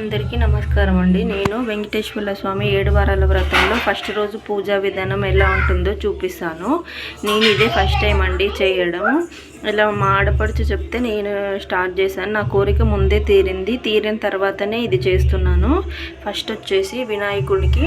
అందరికీ నమస్కారం అండి. నేను వెంకటేశ్వర స్వామి ఏడు వారాల వ్రతంలో ఫస్ట్ రోజు పూజా విధానం ఎలా ఉంటుందో చూపిస్తాను. నేను ఇదే ఫస్ట్ టైం అండి చేయడం. ఇలా మా ఆడపడుచు చెప్తే నేను స్టార్ట్ చేశాను. నా కోరిక ముందే తీరింది. తీరిన తర్వాతనే ఇది చేస్తున్నాను. ఫస్ట్ వచ్చేసి వినాయకుడికి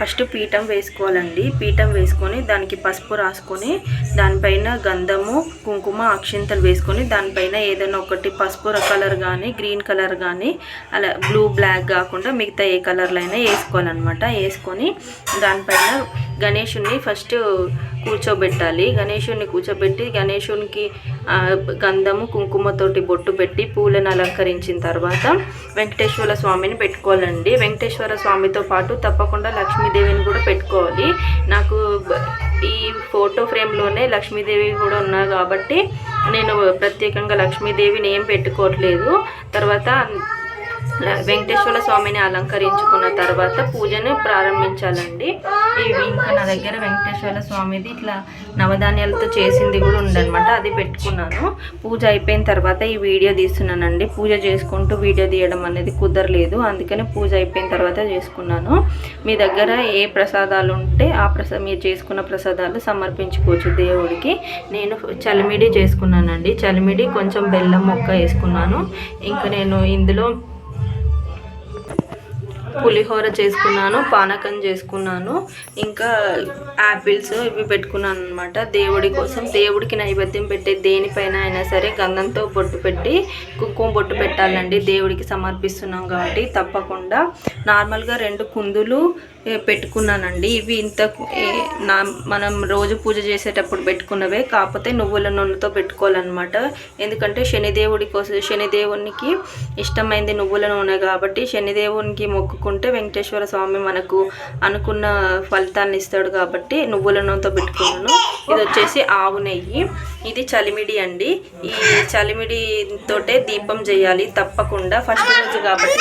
ఫస్ట్ పీఠం వేసుకోవాలండి. పీఠం వేసుకొని దానికి పసుపు రాసుకొని దానిపైన గంధము కుంకుమ అక్షింతలు వేసుకొని దానిపైన ఏదైనా ఒకటి పసుపు కలర్ కానీ గ్రీన్ కలర్ కానీ అలా బ్లూ బ్లాక్ కాకుండా మిగతా ఏ కలర్లో అయినా వేసుకోవాలన్నమాట. వేసుకొని దానిపైన గణేషుని ఫస్ట్ కూర్చోబెట్టాలి. గణేషుని కూర్చోబెట్టి గణేషునికి గంధము కుంకుమతోటి బొట్టు పెట్టి పూలను అలంకరించిన తర్వాత వెంకటేశ్వర స్వామిని పెట్టుకోవాలండి. వెంకటేశ్వర స్వామితో పాటు తప్పకుండా లక్ష్మీదేవిని కూడా పెట్టుకోవాలి. నాకు ఈ ఫోటో ఫ్రేమ్లోనే లక్ష్మీదేవి కూడా ఉన్నారు కాబట్టి నేను ప్రత్యేకంగా లక్ష్మీదేవిని ఏం పెట్టుకోవట్లేదు. తర్వాత వెంకటేశ్వర స్వామిని అలంకరించుకున్న తర్వాత పూజను ప్రారంభించాలండి. ఇవి ఇంకా నా దగ్గర వెంకటేశ్వర స్వామిది ఇట్లా నవధాన్యాలతో చేసింది కూడా ఉందన్నమాట. అది పెట్టుకున్నాను. పూజ అయిపోయిన తర్వాత ఈ వీడియో తీస్తున్నానండి. పూజ చేసుకుంటూ వీడియో తీయడం అనేది కుదరలేదు. అందుకని పూజ అయిపోయిన తర్వాత చేసుకున్నాను. మీ దగ్గర ఏ ప్రసాదాలు ఉంటే ఆ ప్రసా మీరు చేసుకున్న ప్రసాదాలు సమర్పించుకోవచ్చు దేవుడికి. నేను చలిమిడి చేసుకున్నానండి. చలిమిడి కొంచెం బెల్లం మొక్క వేసుకున్నాను. ఇంకా నేను ఇందులో పులిహోర చేసుకున్నాను పానకం చేసుకున్నాను ఇంకా యాపిల్స్ ఇవి పెట్టుకున్నాను అనమాట దేవుడి కోసం దేవుడికి నైవేద్యం పెట్టే దేనిపైన అయినా సరే గంధంతో బొట్టు పెట్టి కుంకుమ బొట్టు పెట్టాలండి. దేవుడికి సమర్పిస్తున్నాం కాబట్టి తప్పకుండా. నార్మల్గా రెండు కుందులు పెట్టుకున్నానండి. ఇవి ఇంత నా మనం రోజు పూజ చేసేటప్పుడు పెట్టుకున్నవే. కాకపోతే నువ్వుల నూనెతో పెట్టుకోవాలన్నమాట. ఎందుకంటే శనిదేవుడి కోసం శనిదేవునికి ఇష్టమైంది నువ్వుల నూనె కాబట్టి శనిదేవునికి పెట్టుకుంటే వెంకటేశ్వర స్వామి మనకు అనుకున్న ఫలితాన్ని ఇస్తాడు కాబట్టి నువ్వుల నూనెతో పెట్టుకున్నాను. ఇది వచ్చేసి ఆవు నెయ్యి. ఇది చలిమిడి అండి. ఈ చలిమిడితోటే దీపం చేయాలి తప్పకుండా. ఫస్ట్ రోజు కాబట్టి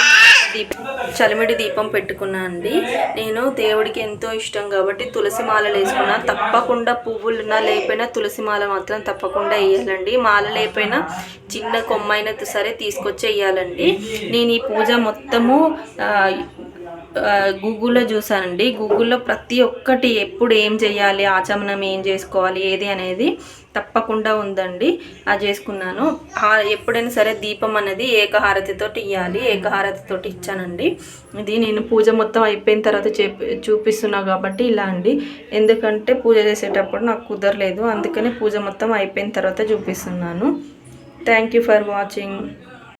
దీపం చలిమిడి దీపం పెట్టుకున్నా అండి. నేను దేవుడికి ఎంతో ఇష్టం కాబట్టి తులసి మాలలు వేసుకున్నా. తప్పకుండా పువ్వులున్నా లేకపోయినా తులసి మాల మాత్రం తప్పకుండా వేయాలండి. మాల లేకపోయినా చిన్న కొమ్మైనా సరే తీసుకొచ్చి వేయాలండి. నేను ఈ పూజ మొత్తము గూగుల్లో చూసానండి గూగుల్లో ప్రతి ఒక్కటి ఎప్పుడు ఏం చేయాలి ఆచమనం ఏం చేసుకోవాలి ఏది అనేది తప్పకుండా ఉందండి. అది చేసుకున్నాను. ఎప్పుడైనా సరే దీపం అనేది ఏకహారతితో ఇవ్వాలి ఏకహారతితో ఇచ్చానండి. ఇది నేను పూజ మొత్తం అయిపోయిన తర్వాత చెప్పి చూపిస్తున్నా కాబట్టి ఇలా అండి. ఎందుకంటే పూజ చేసేటప్పుడు నాకు కుదరలేదు. అందుకని పూజ మొత్తం అయిపోయిన తర్వాత చూపిస్తున్నాను. Thank you for watching